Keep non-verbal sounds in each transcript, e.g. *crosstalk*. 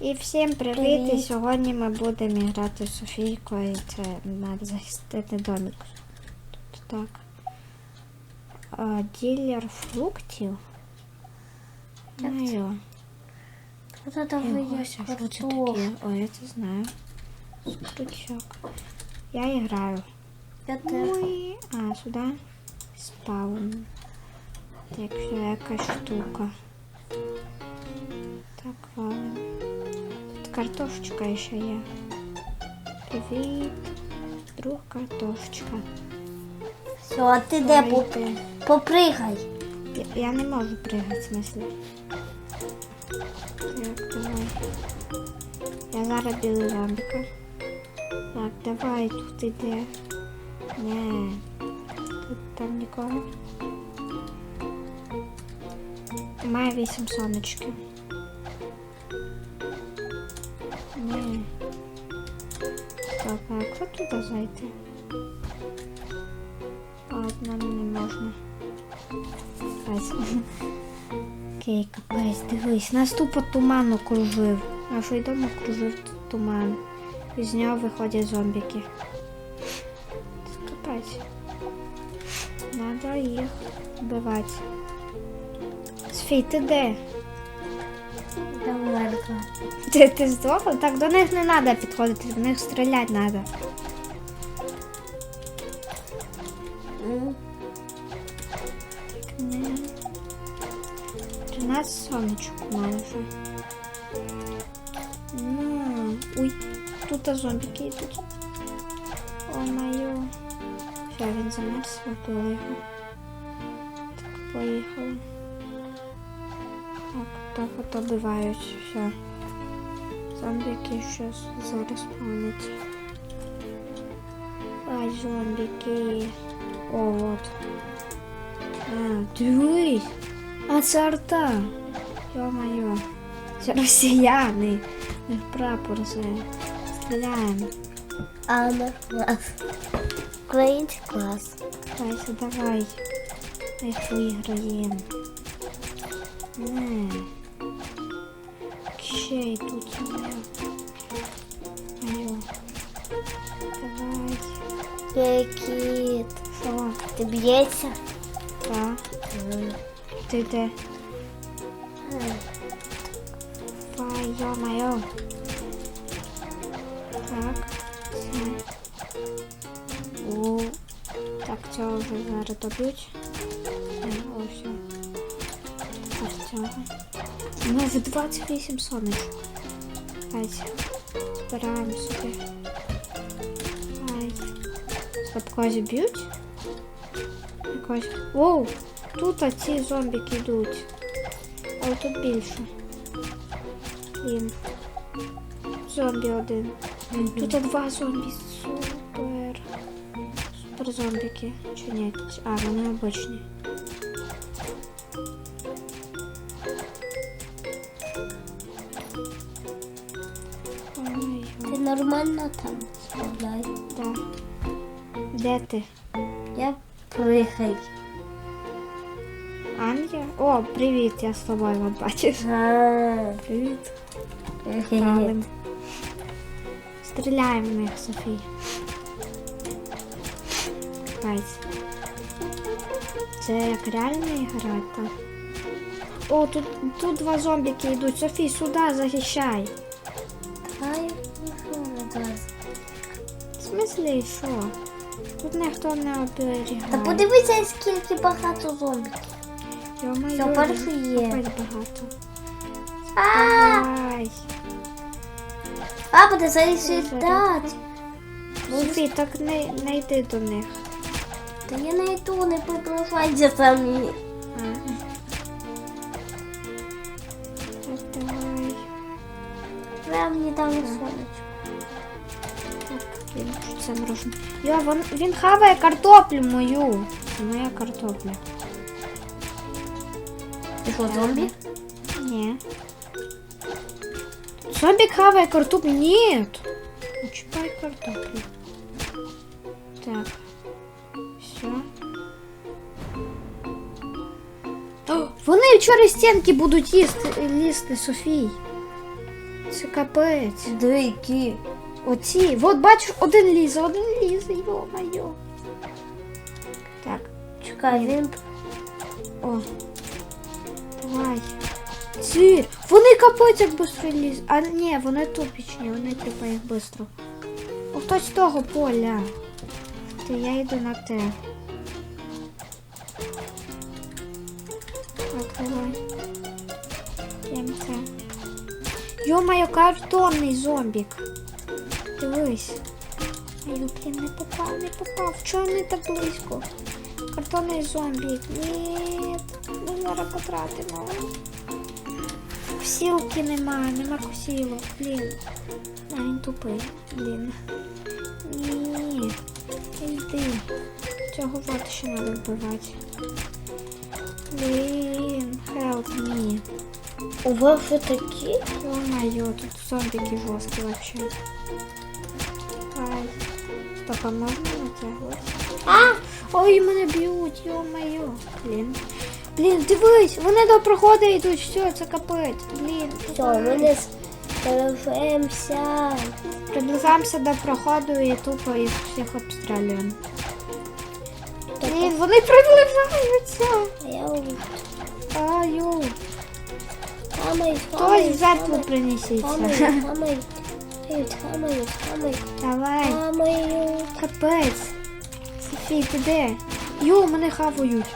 І всім привіт! І сьогодні ми будемо грати з Софійкою. Це треба захистити домик. Тут так. А, ділер фруктів. Як Ну. Вот это вы? Ой, я це знаю. Скручок. Я граю. Я. Ой, а, сюди спаун. Так, якась штука. Так, валим. Картошечка ще є. Привіт. Друг картошечка. Все, а ти де Ой, поп... ти. попригай? Я, я не можу пригати, в смислі. Так, давай. Я зараз білий зомбіка. Так, давай, тут іде. Не. Тут там нікого. Має вісім сонечків. Стоп, а як ви туди зайти? Ладно, не можна. Окей, капець, дивись, нас тупо туман окружив. Нашої дому окружив туман. І з нього виходять зомбіки. Капець. Надо їх вбивати. Софій, ти де? Давай. Ти, ти здохла? Так до них не треба підходити, в них стріляти треба. Не. 13 сонечок майже. Ну, ой, тут зомбіки йдуть. О моє. Все, він замерз, вбили його. Так, поїхали. Так, от оббивають. Все. Зомбіки щось зараз спавняться. Ай, зомбіки. О, вот. А, дивись. А це арта. Йо-моє. Це росіяни. Них прапор це. Стріляємо. Анна клас. Український клас. Вася, давай. Ми їх виграємо. Не. Ще тут моя. Давай. Кит. Що? Ти б'ється? Так. Ти де? Давай, йо-моє. Так. Все. О. Так, цього вже зараз доб'ють. О, все. Тепер цього. У нас 28 сонечок. Ась. Збираємо собі. Ай. Стоп, когось б'ють? Якось. Воу! Тут ці зомбіки йдуть. Але тут більше. Блін. Зомбі один. Тут два зомбі. Супер. Супер зомбіки. Чи ні? А, вони обичні. Нормально там справляй. да. Де ти? Я пригай. Anja? О, привіт, я з тобою бачиш. Привіт. Правильно. Стріляємо в них, Софія. Кайсь. Це як реально грати, так? О, тут, тут два зомбіки йдуть. Софій, сюди захищай. В смислі, що? Тут ніхто не оберігає. Та подивися, скільки багато зомбіків. Все, перший є. багато. Давай. а, буде заїжджати. Софій, так не, не йди до них. Та я не йду, не приближайся самі. А. Так, давай. Прям не там сонечко. Так, він це морожене. Йо, він, він хаває картоплю мою. Це моя картопля. Ти що, зомбі? Ні. Зомбік хаває картоплю. Ні. Не чіпай картоплю. Так. Все. О, вони через стінки будуть їсти, лізти, Софій. Це капець. Дики. Оці. От бачиш, один лізе, один лізе, йо-моє. Так, Чекай, він о. Давай. Сир. Вони капець як быстро лізуть. А ні, вони тупічні, вони типа як быстро. О, хтось з того поля. Ти я йду на те. Так, давай. МТ. Йо-моє, картонний зомбік. Дивись. Ай, блін, не попав, не попав. Чого не так близько? Картонний зомбік. Ні, ми зараз потратимо. Косілки немає, нема косілок. Блін. А, він тупий. Блін. Ні. Йди. Цього вот ще треба вбивати. Блін, help me. у вас такі? Ё-моё, тут зомбики жесткие вообще. Ай. Так, а? А! Ой, мене б'ють, ё-моё. Блін. Блін, дивись, вони до проходу йдуть, все, це капець. Блін. Все, ми не стережемося. Приближаємося до проходу і тупо їх всіх обстрілюємо. Блін, вони приближаються. а я уже. Аю. Хамай, Хтось жертву принесіться. Хамай, хамай. Хамай, хамай, Давай. хамай. Капець. Софій, ти де? Йо, мене хавають.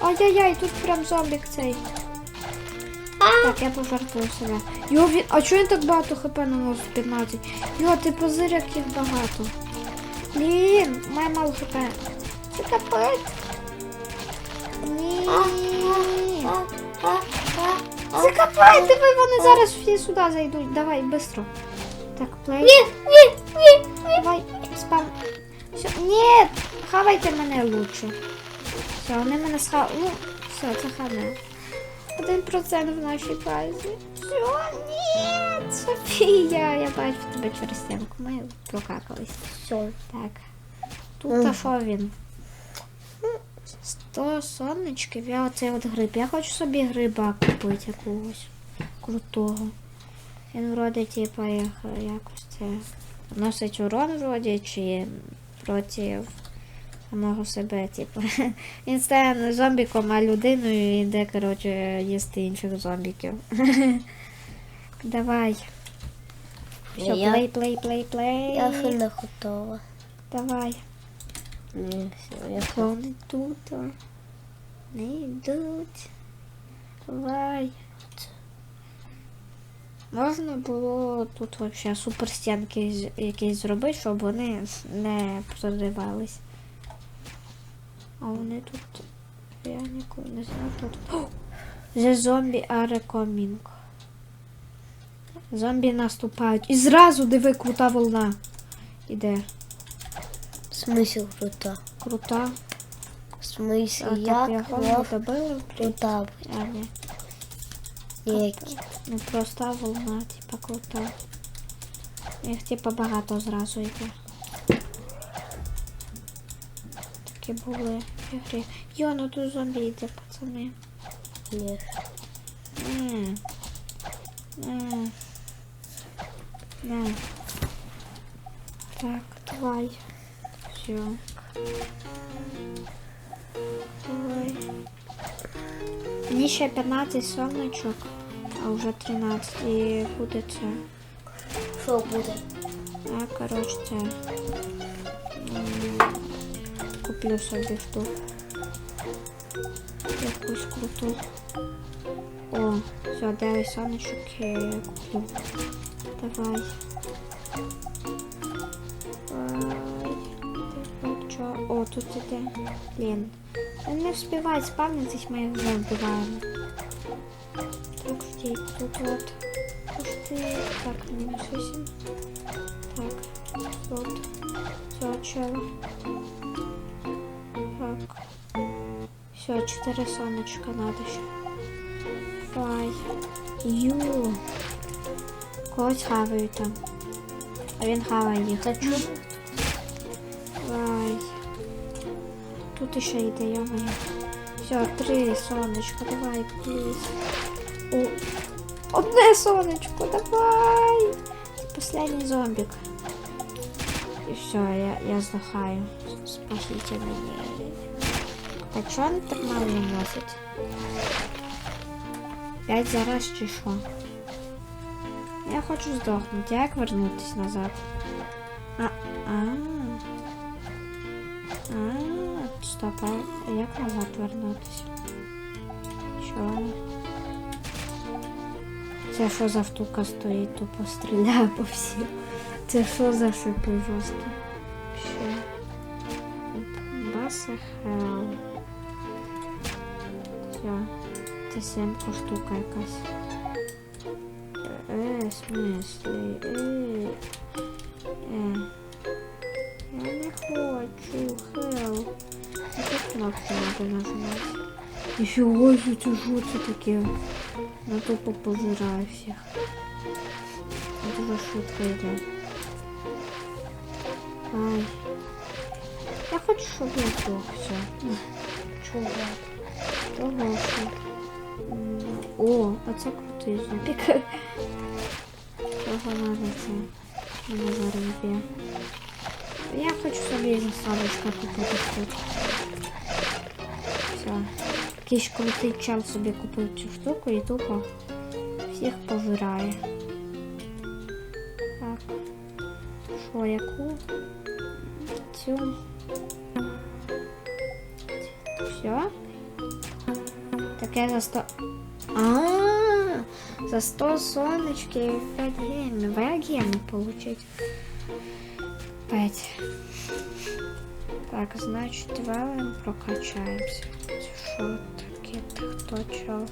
Ай-яй-яй, тут прям зомбік цей. Так, я пожертвую себе. Йо, він... А чого він так багато хп наносить 15? Йо, ти позир, як їх багато. Блін, має мало хп. Це капець. Ні. Це капець, вони зараз всі сюди зайдуть. Давай, швидко. Так, плей. Ні, ні, ні. Давай, спам. Все, нет, хавайте мене лучше. Все, вони мене схав... Ну, все, це хане. Один процент в нашій базі. Все, ні, Софія, я бачу тебе через стінку. Ми прокакались. Все. Так. Тут а що він? 100 сонечків, я оцей от гриб. Я хочу собі гриба купити якогось крутого. Він вроде типа якось це носить урон вроді чи проти самого себе, типу. *laughs* Він стає не зомбіком, а людиною і йде, коротше, їсти інших зомбіків. *laughs* Давай. Все, Я- плей, плей, плей, плей. Я не готова. Давай. Ні, все, я Вони тут. Не йдуть. Давай. Можна було тут вообще суперстінки з- якісь зробити, щоб вони не проривались. А вони тут. Я ніколи не знаю, тут. The zombie are. Зомбі наступають. І зразу диви, крута волна. Іде. Смисл крута. Крута. Смисл, А, так, я як голову мов добила. крута. А, ні. Які. Ну проста волна, типа крута. Їх типа багато зразу йде. Такі були ігри. Йо, ну тут зомбі йде, пацани. Ні. М. М. На. Так, давай. Все. Давай. Мені ще 15 сонечок, а вже 13 і буде це. Що буде? А, коротше, це. Куплю собі штуку. Якусь круту. О, все, 9 сонечок я куплю. Давай. Ай, тепер чо? О, тут іде. Блін. Він не вспіває спавнитись, ми їх вже вбиваємо. Так, стій, тут от. Пусти. Так, мінус 8. Так, от. Все, чого? Так. Все, 4 сонечка надо ще. Давай. Ю. Когось хавають там. А він хаває їх. Та чому? Тут ще йде, я моя. Все, три сонечка, давай. О, Одне сонечко, давай! Це останній зомбік. І все, я, я здохаю. Спасите мене. А чого вони так мало наносять? П'ять зараз чи що? Я хочу здохнути. Як вернутися назад? Стоп, а як назад вернутися? Що? Це що за втука стоїть, тупо стріляє по всім. Це що за шипи жорсткі? Ще. Баса хел. Все. Це сімка штука якась. Е, смислі? Е. Е. Я не хочу, хел. Яку кнопку надо нажимати? Ніфіга себе, це що це таке? Ну тупо пожираю всіх. Це дуже швидко йде. Ай. Я хочу, щоб я здох все. Чого? Того що. м, О, а це крутий зубик. Чого надо це? Мене зараз б'є. Я хочу собі заставочка купити тут. Все. Якийсь крутий чел собі купив цю штуку і тупо всіх пожирає. Так. Що, яку? Цю. Все. Таке за 100... А, за 100 сонечки 5 гемів. А геми получить? 5. Так, значить, валим прокачаємося. Це що таке? Та хто чо?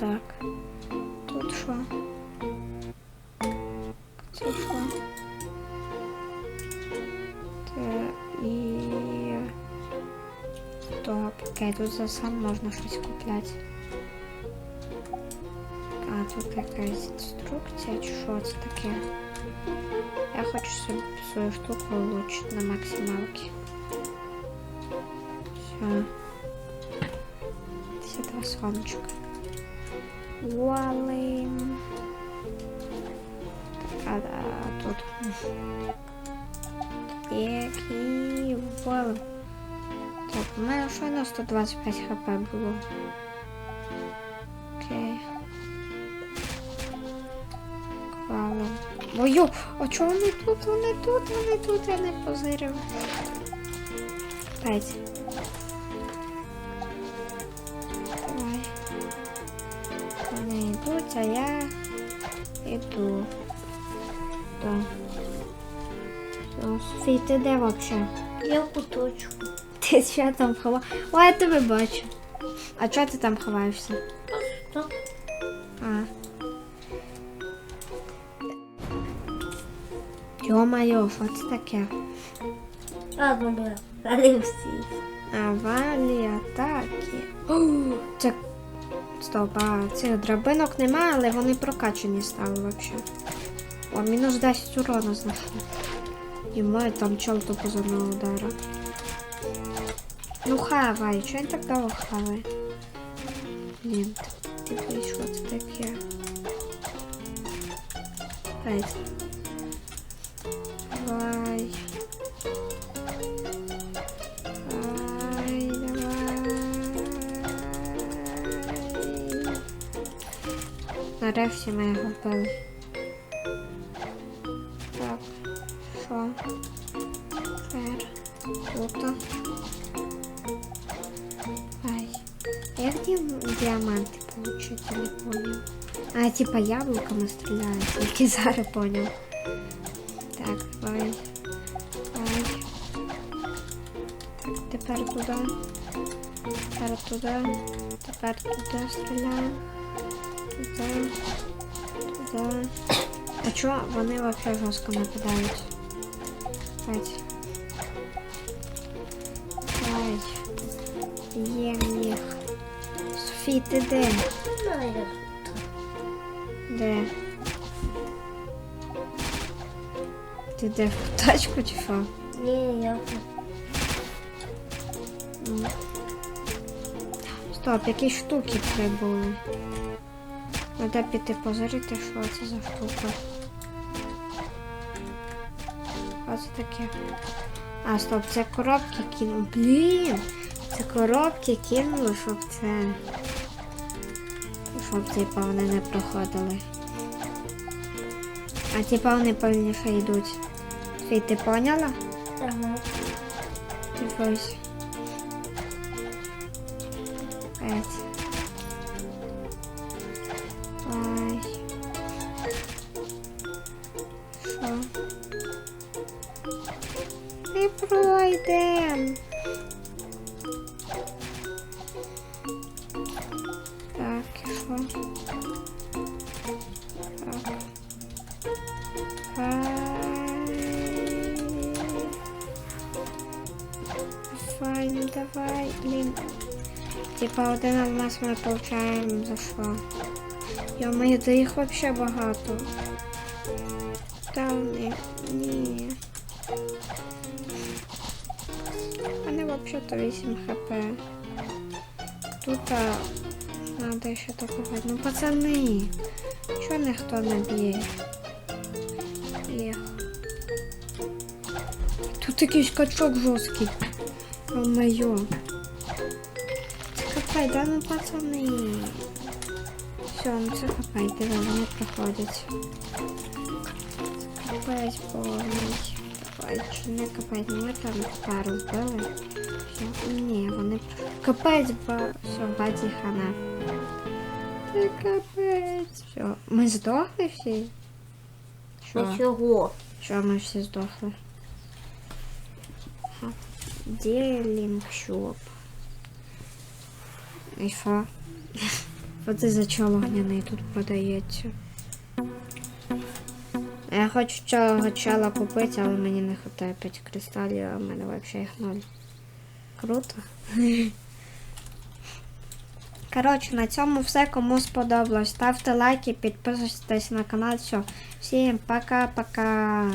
Так. Тут що? Це що? Та і... Стоп, окей, тут за сам можна щось купляти. А, тут якась інструкція, чи що це таке? Я хочу собі свою штуку улучшити на максималке. Все. Все два сонечка. А, да, тут. Які валим. Так, у мене щойно 125 хп було. Окей. Валим. Ой, а чого вони тут? Вони тут, вони тут, я не позирив. П'ять. А. Так. Все, Софій, ти де вообще? Я в куточку. Ти *laughs* що там ховаєш? О, я тебе бачу. А чого ти там ховаєшся? Що? А. Йо-моє, що *gasps* це таке? А, добре. Але всі. Авалі атаки. О, це. Стоп, а цих драбинок немає, але вони прокачані стали вообще. О, мінус 10 урона знайшли. І моє там чел тупо з одного удара. Ну хавай, чого він так довго хаває? Блін, ти що це таке? Ай. Нарешті ми його вбили. Так, що? Тепер тут. Ай. Як ді- діаманти получить, я не понял. А, типа яблуками стріляють, тільки зараз понял. Так, давай. Давай. Так, тепер туди. Тепер туди. Тепер туди стріляємо. Туди. Туди. А чого вони вообще жорстко нападають? П'ять. Давай. Єм їх. Софій, ти де? Де? Ти де в тачку чи що? Ні, я. Ну. Стоп, якісь штуки прибули. Треба піти позирити, що це за штука. Що це таке? А, стоп, це коробки кинули. Блін! Це коробки кинули, щоб це. Щоб типа вони не проходили. А типа вони повільніше йдуть. Фій, ти поняла? Ага. П'ять. Ай. Давай, блин. Типа один алмаз ми получаємо за що? Йо-моє, да їх вообще багато. Та не, ні. Мене вообще-то 8 хп. Тут а, надо ще такого. Ну, пацани, чого ніхто не б'є? Їх. Тут якийсь качок жорсткий. О моє. Це да ну пацани. Все, ну це капай, диви, вони проходять. Капець повний. Чи не капець, ну ми там пару вбили. Все. Ні, вони капець, ба... все, баді хана. Це капець. Все, ми здохли всі? Що? Ну чого? Що ми всі здохли? Ага. Ділінг шоп. І що? Що це за чолов'яний тут продається? Я хочу цього чела купити, але мені не вистачає 5 кристалів, а в мене взагалі їх ноль. Круто. *laughs* Коротше, на цьому все. Кому сподобалось. Ставте лайки, підписуйтесь на канал. Все. Всім пока-пока.